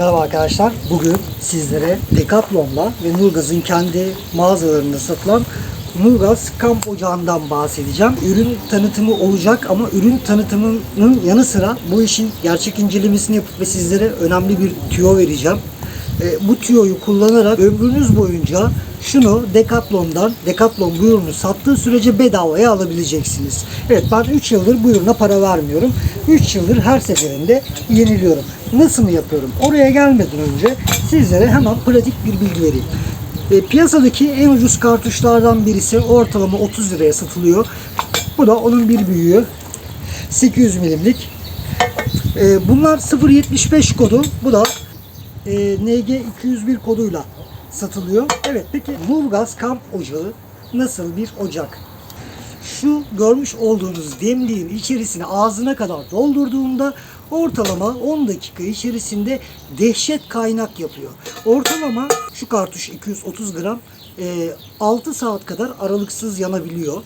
Merhaba arkadaşlar. Bugün sizlere Decathlon'la ve Nurgaz'ın kendi mağazalarında satılan Nurgaz kamp ocağından bahsedeceğim. Ürün tanıtımı olacak ama ürün tanıtımının yanı sıra bu işin gerçek incelemesini yapıp ve sizlere önemli bir tüyo vereceğim. E, bu tüyoyu kullanarak ömrünüz boyunca şunu Decathlon'dan, Decathlon bu ürünü sattığı sürece bedavaya alabileceksiniz. Evet ben 3 yıldır bu ürüne para vermiyorum. 3 yıldır her seferinde yeniliyorum. Nasıl mı yapıyorum? Oraya gelmeden önce sizlere hemen pratik bir bilgi vereyim. E, piyasadaki en ucuz kartuşlardan birisi ortalama 30 liraya satılıyor. Bu da onun bir büyüğü. 800 milimlik. E, bunlar 0.75 kodu. Bu da e, NG 201 koduyla satılıyor. Evet peki Nurgaz kamp ocağı nasıl bir ocak? Şu görmüş olduğunuz demliğin içerisine ağzına kadar doldurduğumda ortalama 10 dakika içerisinde dehşet kaynak yapıyor. Ortalama şu kartuş 230 gram e, 6 saat kadar aralıksız yanabiliyor.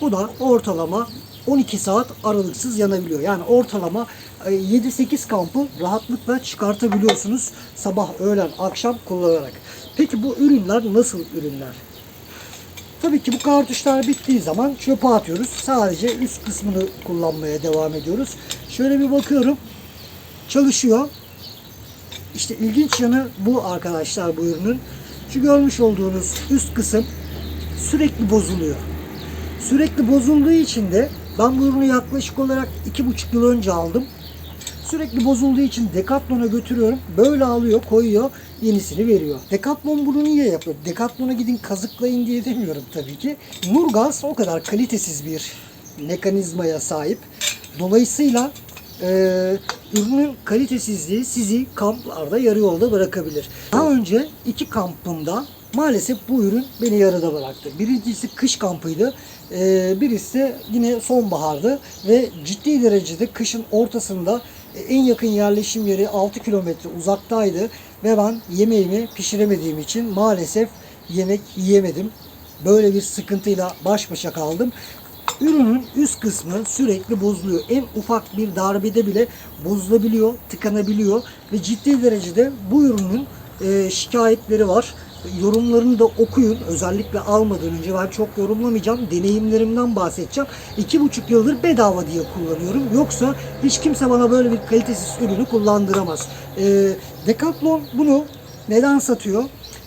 Bu da ortalama 12 saat aralıksız yanabiliyor. Yani ortalama e, 7-8 kampı rahatlıkla çıkartabiliyorsunuz sabah, öğlen, akşam kullanarak. Peki bu ürünler nasıl ürünler? Tabii ki bu kartuşlar bittiği zaman çöpe atıyoruz. Sadece üst kısmını kullanmaya devam ediyoruz. Şöyle bir bakıyorum. Çalışıyor. İşte ilginç yanı bu arkadaşlar bu ürünün. Şu görmüş olduğunuz üst kısım sürekli bozuluyor. Sürekli bozulduğu için de ben bu ürünü yaklaşık olarak iki buçuk yıl önce aldım. Sürekli bozulduğu için Decathlon'a götürüyorum. Böyle alıyor, koyuyor, yenisini veriyor. Decathlon bunu niye yapıyor? Decathlon'a gidin kazıklayın diye demiyorum tabii ki. Nurgaz o kadar kalitesiz bir mekanizmaya sahip. Dolayısıyla e, ürünün kalitesizliği sizi kamplarda yarı yolda bırakabilir. Daha önce iki kampımda maalesef bu ürün beni yarıda bıraktı. Birincisi kış kampıydı. E, birisi yine sonbahardı ve ciddi derecede kışın ortasında en yakın yerleşim yeri 6 kilometre uzaktaydı ve ben yemeğimi pişiremediğim için maalesef yemek yiyemedim. Böyle bir sıkıntıyla baş başa kaldım. Ürünün üst kısmı sürekli bozuluyor. En ufak bir darbede bile bozulabiliyor, tıkanabiliyor ve ciddi derecede bu ürünün e, şikayetleri var. Yorumlarını da okuyun. Özellikle almadan önce ben çok yorumlamayacağım. Deneyimlerimden bahsedeceğim. İki buçuk yıldır bedava diye kullanıyorum. Yoksa hiç kimse bana böyle bir kalitesiz ürünü kullandıramaz. E, Decathlon bunu neden satıyor?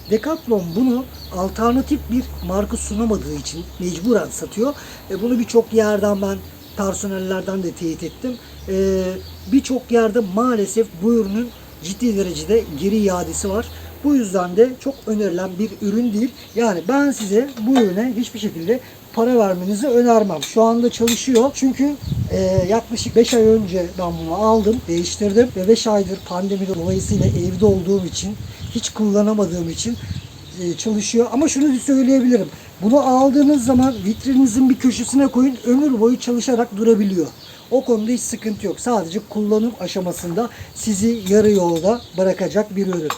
Decathlon bunu alternatif bir marka sunamadığı için mecburen satıyor. E, bunu birçok yerden ben personellerden de teyit ettim. E, birçok yerde maalesef bu ürünün ciddi derecede geri iadesi var. Bu yüzden de çok önerilen bir ürün değil. Yani ben size bu ürüne hiçbir şekilde para vermenizi önermem. Şu anda çalışıyor. Çünkü e, yaklaşık 5 ay önce ben bunu aldım, değiştirdim ve 5 aydır pandemi dolayısıyla evde olduğum için hiç kullanamadığım için çalışıyor. Ama şunu da söyleyebilirim. Bunu aldığınız zaman vitrininizin bir köşesine koyun. Ömür boyu çalışarak durabiliyor. O konuda hiç sıkıntı yok. Sadece kullanım aşamasında sizi yarı yolda bırakacak bir ürün.